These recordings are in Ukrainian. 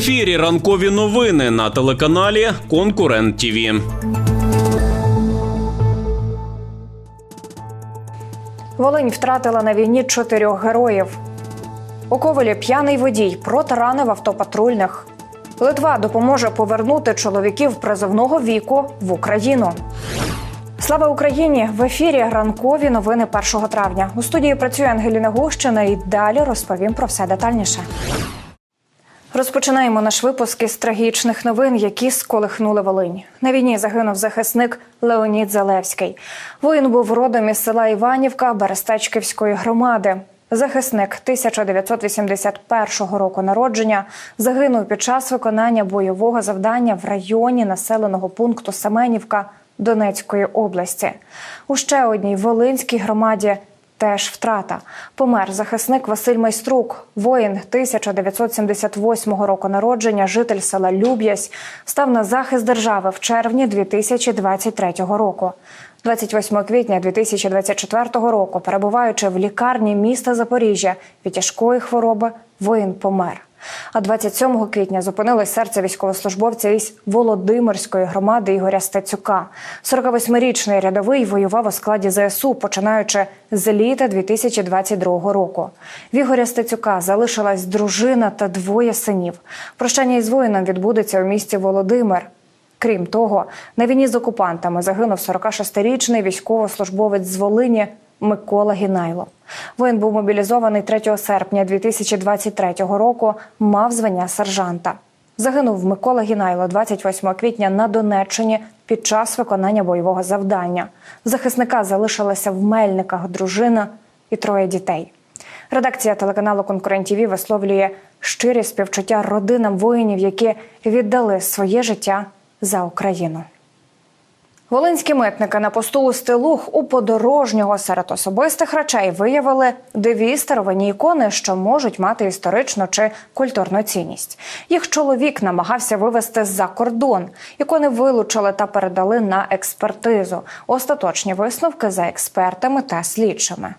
ефірі ранкові новини на телеканалі Конкурент ТІВІ. Волинь втратила на війні чотирьох героїв. У Ковелі п'яний водій протаранив автопатрульних. Литва допоможе повернути чоловіків призовного віку в Україну. Слава Україні! В ефірі ранкові новини 1 травня. У студії працює Ангеліна Гущина і далі розповім про все детальніше. Розпочинаємо наш випуск із трагічних новин, які сколихнули Волинь. На війні загинув захисник Леонід Залевський. Воїн був родом із села Іванівка Берестечківської громади. Захисник 1981 року народження загинув під час виконання бойового завдання в районі населеного пункту Семенівка Донецької області. У ще одній Волинській громаді теж втрата. Помер захисник Василь Майструк, воїн 1978 року народження, житель села Люб'язь, став на захист держави в червні 2023 року. 28 квітня 2024 року, перебуваючи в лікарні міста Запоріжжя від тяжкої хвороби, воїн помер. А 27 квітня зупинилось серце військовослужбовця із Володимирської громади Ігоря Стецюка. 48-річний рядовий воював у складі ЗСУ, починаючи з літа 2022 року. В Ігоря Стецюка залишилась дружина та двоє синів. Прощання із воїном відбудеться у місті Володимир. Крім того, на війні з окупантами загинув 46-річний військовослужбовець з Волині Микола Гінайло. Воїн був мобілізований 3 серпня 2023 року. Мав звання сержанта. Загинув Микола Гінайло 28 квітня на Донеччині під час виконання бойового завдання. Захисника залишилася в Мельниках дружина і троє дітей. Редакція телеканалу Конкурент ТІВІ висловлює щирі співчуття родинам воїнів, які віддали своє життя за Україну. Волинські митники на посту у стилух у подорожнього серед особистих речей виявили дві старовинні ікони, що можуть мати історичну чи культурну цінність. Їх чоловік намагався вивезти за кордон. Ікони вилучили та передали на експертизу. Остаточні висновки за експертами та слідчими.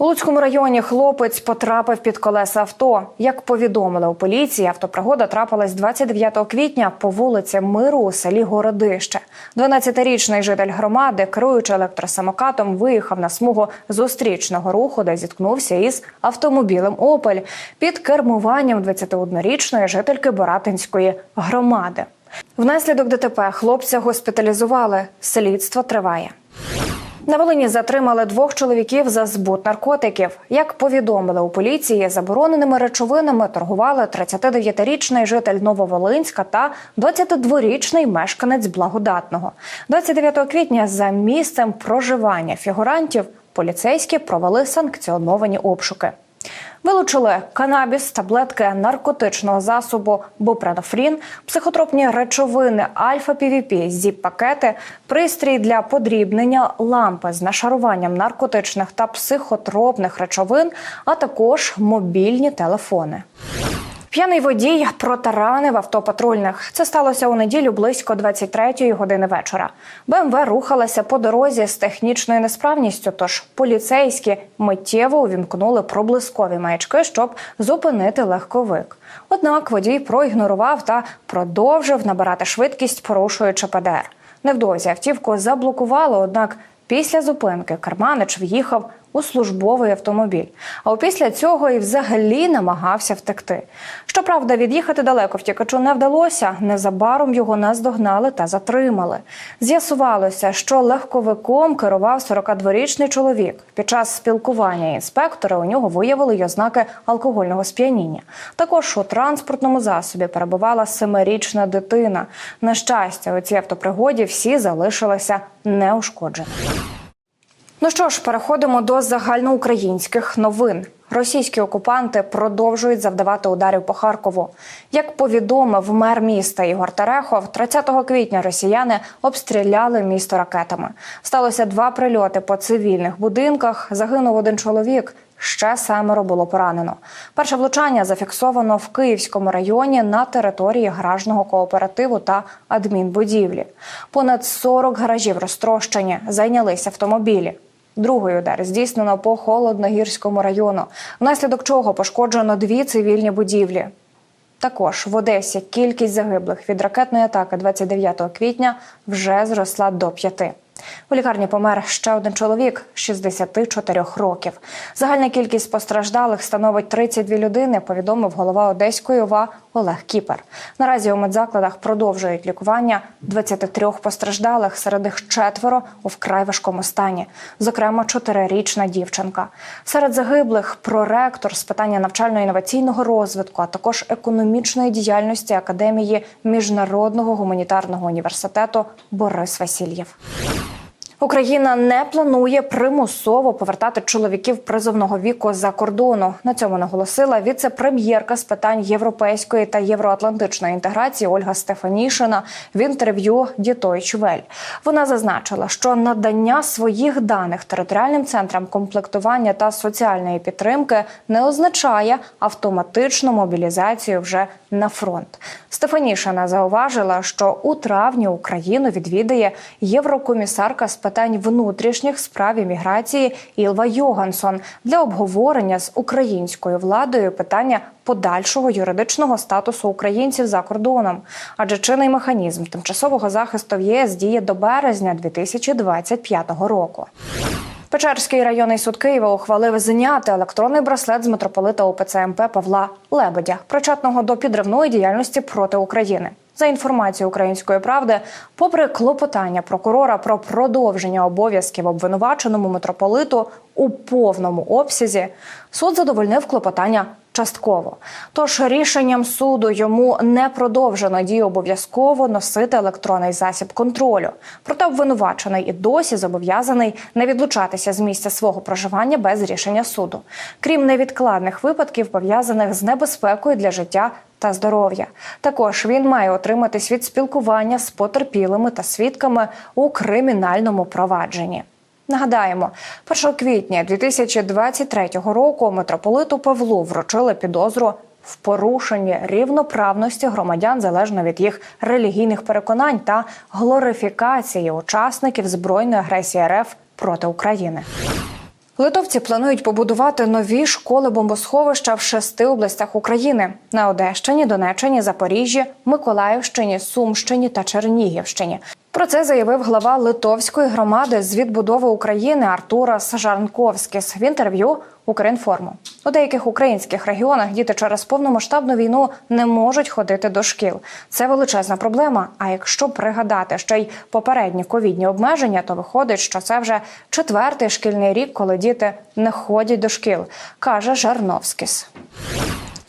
У Луцькому районі хлопець потрапив під колеса авто. Як повідомили у поліції, автопригода трапилась 29 квітня по вулиці Миру у селі Городище. 12-річний житель громади, керуючи електросамокатом, виїхав на смугу зустрічного руху, де зіткнувся із автомобілем Опель під кермуванням 21-річної жительки Боратинської громади. Внаслідок ДТП хлопця госпіталізували. Слідство триває. На Волині затримали двох чоловіків за збут наркотиків. Як повідомили у поліції, забороненими речовинами торгували 39-річний житель Нововолинська та 22-річний мешканець благодатного. 29 квітня за місцем проживання фігурантів поліцейські провели санкціоновані обшуки. Вилучили канабіс, таблетки наркотичного засобу бупренофрін, психотропні речовини альфа пвп зіп-пакети, пристрій для подрібнення лампи з нашаруванням наркотичних та психотропних речовин, а також мобільні телефони. П'яний водій протаранив автопатрульних. Це сталося у неділю близько 23-ї години вечора. БМВ рухалася по дорозі з технічною несправністю. Тож поліцейські миттєво увімкнули проблискові маячки, щоб зупинити легковик. Однак водій проігнорував та продовжив набирати швидкість, порушуючи ПДР. Невдовзі автівку заблокували, однак після зупинки керманич в'їхав у службовий автомобіль. А опісля цього і взагалі намагався втекти. Щоправда, від'їхати далеко втікачу не вдалося. Незабаром його наздогнали та затримали. З'ясувалося, що легковиком керував 42-річний чоловік. Під час спілкування інспектори у нього виявили й ознаки алкогольного сп'яніння. Також у транспортному засобі перебувала семирічна дитина. На щастя, у цій автопригоді всі залишилися неушкодженими. Ну що ж, переходимо до загальноукраїнських новин. Російські окупанти продовжують завдавати ударів по Харкову. Як повідомив мер міста Ігор Терехов, 30 квітня росіяни обстріляли місто ракетами. Сталося два прильоти по цивільних будинках. Загинув один чоловік. Ще семеро було поранено. Перше влучання зафіксовано в Київському районі на території гаражного кооперативу та адмінбудівлі. Понад 40 гаражів розтрощені, зайнялися автомобілі. Другий удар здійснено по холодногірському району, внаслідок чого пошкоджено дві цивільні будівлі. Також в Одесі кількість загиблих від ракетної атаки 29 квітня вже зросла до п'яти. У лікарні помер ще один чоловік 64 років. Загальна кількість постраждалих становить 32 людини. Повідомив голова Одеської ОВА Олег Кіпер. Наразі у медзакладах продовжують лікування 23 постраждалих, серед них четверо у вкрай важкому стані, зокрема, чотирирічна дівчинка. Серед загиблих проректор з питання навчально-інноваційного розвитку, а також економічної діяльності Академії міжнародного гуманітарного університету Борис Васильєв. Україна не планує примусово повертати чоловіків призовного віку за кордону. На цьому наголосила віце-прем'єрка з питань європейської та євроатлантичної інтеграції Ольга Стефанішина в інтерв'ю Дітойч Вель. Вона зазначила, що надання своїх даних територіальним центрам комплектування та соціальної підтримки не означає автоматичну мобілізацію вже на фронт. Стефанішина зауважила, що у травні Україну відвідає єврокомісарка з питань внутрішніх справ і міграції Ілва Йогансон для обговорення з українською владою питання подальшого юридичного статусу українців за кордоном. Адже чинний механізм тимчасового захисту в ЄС діє до березня 2025 року. Печерський районний суд Києва ухвалив зняти електронний браслет з митрополита УПЦ МП Павла Лебедя, причетного до підривної діяльності проти України. За інформацією української правди, попри клопотання прокурора про продовження обов'язків обвинуваченому митрополиту у повному обсязі, суд задовольнив клопотання частково. Тож рішенням суду йому не продовжено дію обов'язково носити електронний засіб контролю. Проте обвинувачений і досі зобов'язаний не відлучатися з місця свого проживання без рішення суду, крім невідкладних випадків, пов'язаних з небезпекою для життя та здоров'я. Також він має отриматись від спілкування з потерпілими та свідками у кримінальному провадженні. Нагадаємо, 1 квітня 2023 року митрополиту Павлу вручили підозру в порушенні рівноправності громадян залежно від їх релігійних переконань та глорифікації учасників збройної агресії РФ проти України. Литовці планують побудувати нові школи бомбосховища в шести областях України на Одещині, Донеччині, Запоріжжі, Миколаївщині, Сумщині та Чернігівщині. Про це заявив глава Литовської громади з відбудови України Артура Сажанковськіс в інтерв'ю Укрінформу. У деяких українських регіонах діти через повномасштабну війну не можуть ходити до шкіл. Це величезна проблема. А якщо пригадати ще й попередні ковідні обмеження, то виходить, що це вже четвертий шкільний рік, коли діти не ходять до шкіл, каже Жарновськіс.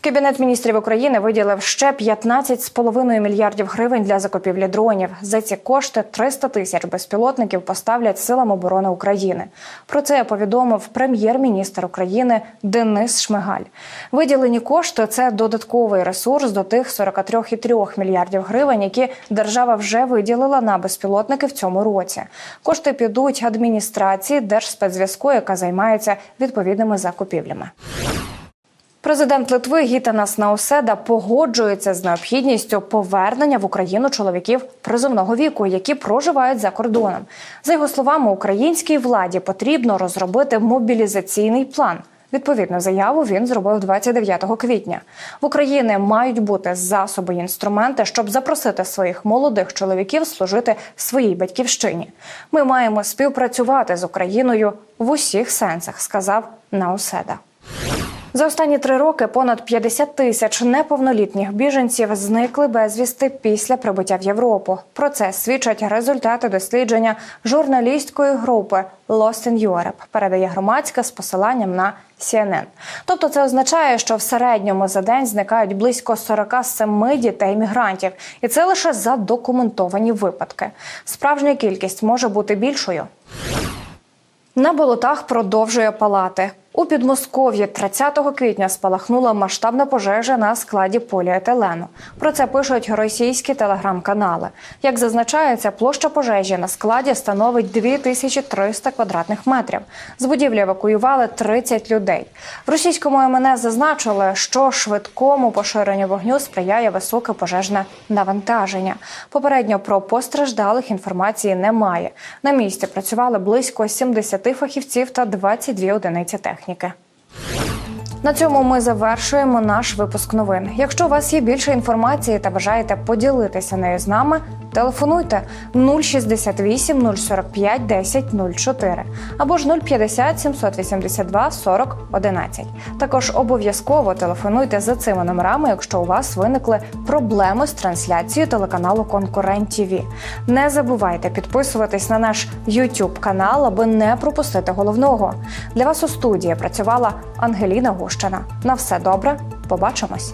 Кабінет міністрів України виділив ще 15,5 мільярдів гривень для закупівлі дронів. За ці кошти 300 тисяч безпілотників поставлять силам оборони України. Про це повідомив прем'єр-міністр України Денис Шмигаль. Виділені кошти це додатковий ресурс до тих 43,3 мільярдів гривень, які держава вже виділила на безпілотники в цьому році. Кошти підуть адміністрації Держспецзв'язку, яка займається відповідними закупівлями. Президент Литви Гітанас Науседа погоджується з необхідністю повернення в Україну чоловіків призовного віку, які проживають за кордоном. За його словами, українській владі потрібно розробити мобілізаційний план. Відповідну заяву він зробив 29 квітня. В Україні мають бути засоби і інструменти, щоб запросити своїх молодих чоловіків служити своїй батьківщині. Ми маємо співпрацювати з Україною в усіх сенсах, сказав Науседа. За останні три роки понад 50 тисяч неповнолітніх біженців зникли безвісти після прибуття в Європу. Про це свідчать результати дослідження журналістської групи Lost in Europe, передає громадська з посиланням на CNN. Тобто, це означає, що в середньому за день зникають близько 47 дітей мігрантів, і це лише задокументовані випадки. Справжня кількість може бути більшою. На болотах продовжує палати. У Підмосков'ї 30 квітня спалахнула масштабна пожежа на складі поліетилену. Про це пишуть російські телеграм-канали. Як зазначається, площа пожежі на складі становить 2300 квадратних метрів. З будівлі евакуювали 30 людей. В російському МНС зазначили, що швидкому поширенню вогню сприяє високе пожежне навантаження. Попередньо про постраждалих інформації немає. На місці працювали близько 70 фахівців та 22 одиниці техніки. На цьому ми завершуємо наш випуск новин. Якщо у вас є більше інформації та бажаєте поділитися нею з нами, телефонуйте 068 045 10 04 або ж 050 782 40 11. Також обов'язково телефонуйте за цими номерами, якщо у вас виникли проблеми з трансляцією телеканалу Конкурент ТІВІ. Не забувайте підписуватись на наш YouTube канал, аби не пропустити головного. Для вас у студії працювала Ангеліна Гущина. На все добре, побачимось.